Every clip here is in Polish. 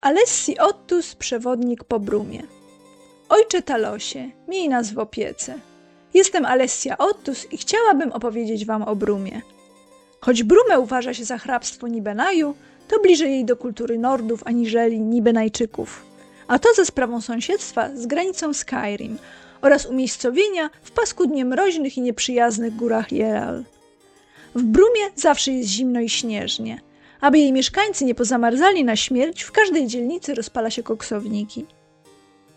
Alessi Ottus, przewodnik po Brumie. Ojcze Talosie, miej nas w opiece. Jestem Alessia Ottus i chciałabym opowiedzieć wam o Brumie. Choć Brumę uważa się za hrabstwo Nibenaju, to bliżej jej do kultury Nordów aniżeli Nibenajczyków. A to za sprawą sąsiedztwa z granicą Skyrim oraz umiejscowienia w paskudnie mroźnych i nieprzyjaznych górach Jeral. W Brumie zawsze jest zimno i śnieżnie. Aby jej mieszkańcy nie pozamarzali na śmierć, w każdej dzielnicy rozpala się koksowniki.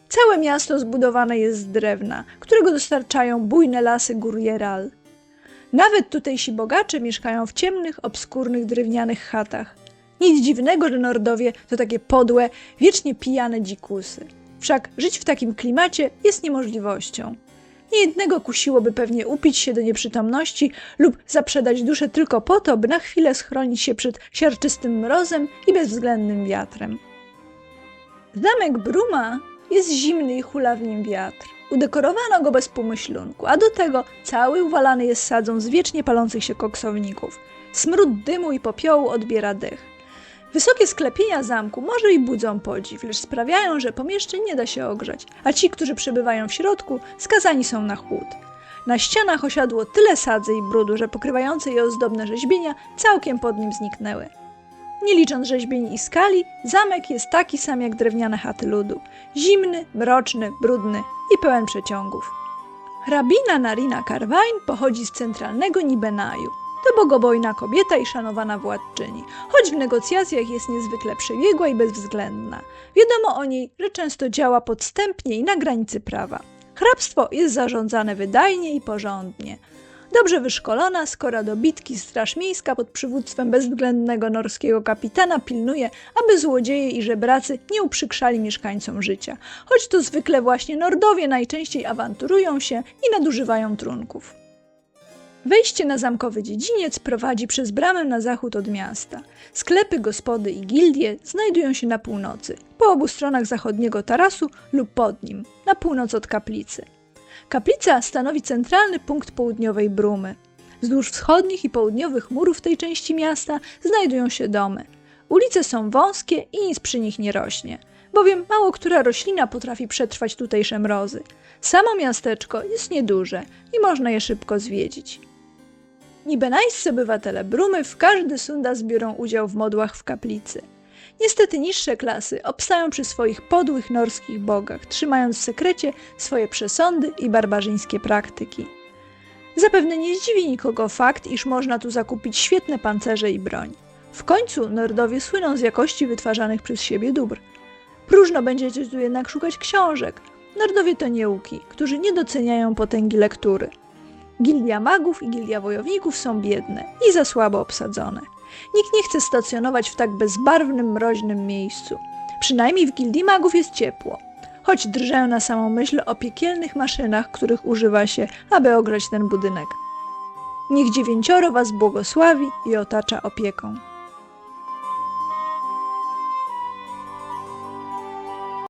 Całe miasto zbudowane jest z drewna, którego dostarczają bujne lasy gór Jeral. Nawet tutejsi bogacze mieszkają w ciemnych, obskurnych drewnianych chatach. Nic dziwnego, że Nordowie to takie podłe, wiecznie pijane dzikusy. Wszak żyć w takim klimacie jest niemożliwością. Niejednego kusiłoby pewnie upić się do nieprzytomności lub zaprzedać duszę tylko po to, by na chwilę schronić się przed siarczystym mrozem i bezwzględnym wiatrem. Zamek Bruma jest zimny i hula w nim wiatr. Udekorowano go bez pomyślunku, a do tego cały uwalany jest sadzą z wiecznie palących się koksowników. Smród dymu i popiołu odbiera dech. Wysokie sklepienia zamku może i budzą podziw, lecz sprawiają, że pomieszczeń nie da się ogrzać, a ci, którzy przebywają w środku, skazani są na chłód. Na ścianach osiadło tyle sadzy i brudu, że pokrywające je ozdobne rzeźbienia całkiem pod nim zniknęły. Nie licząc rzeźbień i skali, zamek jest taki sam jak drewniane chaty ludu. Zimny, mroczny, brudny i pełen przeciągów. Hrabina Narina Karwain pochodzi z centralnego Nibenaju. To bogobojna kobieta i szanowana władczyni, choć w negocjacjach jest niezwykle przebiegła i bezwzględna. Wiadomo o niej, że często działa podstępnie i na granicy prawa. Hrabstwo jest zarządzane wydajnie i porządnie. Dobrze wyszkolona, skora do bitki straż miejska pod przywództwem bezwzględnego norskiego kapitana pilnuje, aby złodzieje i żebracy nie uprzykrzali mieszkańcom życia, choć to zwykle właśnie Nordowie najczęściej awanturują się i nadużywają trunków. Wejście na zamkowy dziedziniec prowadzi przez bramę na zachód od miasta. Sklepy, gospody i gildie znajdują się na północy, po obu stronach zachodniego tarasu lub pod nim, na północ od kaplicy. Kaplica stanowi centralny punkt południowej Brumy. Wzdłuż wschodnich i południowych murów tej części miasta znajdują się domy. Ulice są wąskie i nic przy nich nie rośnie, bowiem mało która roślina potrafi przetrwać tutejsze mrozy. Samo miasteczko jest nieduże i można je szybko zwiedzić. Nibenajscy obywatele Brumy w każdy sundas biorą udział w modłach w kaplicy. Niestety niższe klasy obstają przy swoich podłych norskich bogach, trzymając w sekrecie swoje przesądy i barbarzyńskie praktyki. Zapewne nie zdziwi nikogo fakt, iż można tu zakupić świetne pancerze i broń. W końcu Nordowie słyną z jakości wytwarzanych przez siebie dóbr. Próżno będziecie tu jednak szukać książek. Nordowie to nieuki, którzy nie doceniają potęgi lektury. Gildia magów i gildia wojowników są biedne i za słabo obsadzone. Nikt nie chce stacjonować w tak bezbarwnym, mroźnym miejscu. Przynajmniej w gildii magów jest ciepło. Choć drżę na samą myśl o piekielnych maszynach, których używa się, aby ogrzać ten budynek. Niech dziewięcioro was błogosławi i otacza opieką.